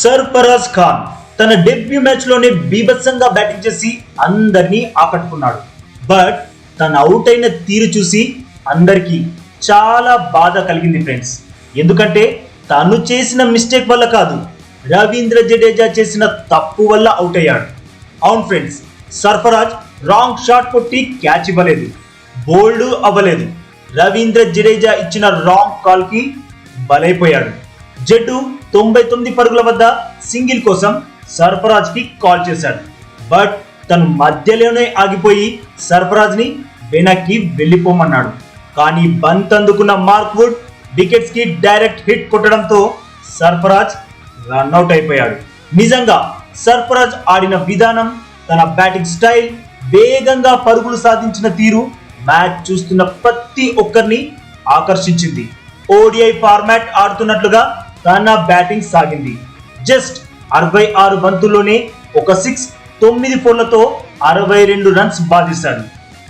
సర్ఫరాజ్ ఖాన్ తన డెబ్యూ మ్యాచ్లోనే బీభత్సంగా బ్యాటింగ్ చేసి అందరినీ ఆకట్టుకున్నాడు. బట్ తన అవుట్ అయిన తీరు చూసి అందరికీ చాలా బాధ కలిగింది ఫ్రెండ్స్. ఎందుకంటే తను చేసిన మిస్టేక్ వల్ల కాదు రవీంద్ర జడేజా చేసిన తప్పు వల్ల అవుట్ అయ్యాడు. అవును ఫ్రెండ్స్ సర్ఫరాజ్ రాంగ్ షాట్ కొట్టి క్యాచ్ ఇవ్వలేదు బోల్డ్ అవ్వలేదు. రవీంద్ర జడేజా ఇచ్చిన రాంగ్ కాల్కి బలైపోయాడు. జడ్డు తొంభై తొమ్మిది పరుగుల వద్ద సింగిల్ కోసం సర్ఫరాజ్కి కాల్ చేశాడు. బట్ తను మధ్యలోనే ఆగిపోయి సర్ఫరాజ్ని వెనక్కి వెళ్ళిపోమన్నాడు. కానీ బంత్ అందుకున్న మార్క్ వుడ్ వికెట్స్కి డైరెక్ట్ హిట్ కొట్టడంతో సర్ఫరాజ్ రన్అట్ అయిపోయాడు. నిజంగా సర్ఫరాజ్ ఆడిన విధానం తన బ్యాటింగ్ స్టైల్ వేగంగా పరుగులు సాధించిన తీరు మ్యాచ్ చూస్తున్న ప్రతి ఒక్కరిని ఆకర్షించింది. ఓడిఐ ఫార్మాట్ ఆడుతున్నట్లుగా తన బ్యాటింగ్ సాగింది. జస్ట్ అరవై ఆరు బంతుల్లోనే ఒక సిక్స్ తొమ్మిది ఫోర్లతో అరవై రెండు రన్స్ బాధిస్తాడు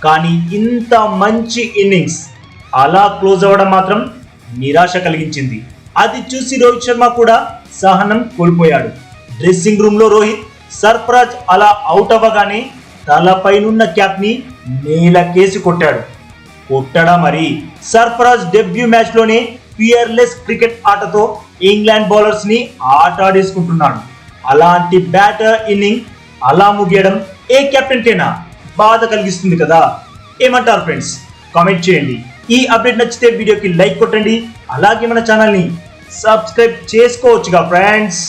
కానీ ఇంత మంచి ఇన్నింగ్స్ అలా క్లోజ్ అవ్వడం మాత్రం నిరాశ కలిగించింది. అది చూసి రోహిత్ శర్మ కూడా సహనం కోల్పోయాడు. డ్రెస్సింగ్ రూమ్లో రోహిత్ సర్ఫరాజ్ అలా అవుట్ అవ్వగానే తలపైనున్న క్యాప్ని నేలకేసి కొట్టాడు. కొట్టడా మరి? సర్ఫరాజ్ డెబ్యూ మ్యాచ్లోనే క్రికెట్ ఆటతో ఇంగ్లాండ్ బౌలర్స్ని ఆటాడేసుకుంటున్నాడు అలాంటి బ్యాటర్ ఇన్నింగ్ అలా ముగియడం ఏ కెప్టెన్ కైనా బాధ కలిగిస్తుంది కదా. ఏమంటారు ఫ్రెండ్స్ కామెంట్ చేయండి. ఈ అప్డేట్ నచ్చితే వీడియోకి లైక్ కొట్టండి. అలాగే మన ఛానల్ని సబ్స్క్రైబ్ చేసుకోవచ్చుగా ఫ్రెండ్స్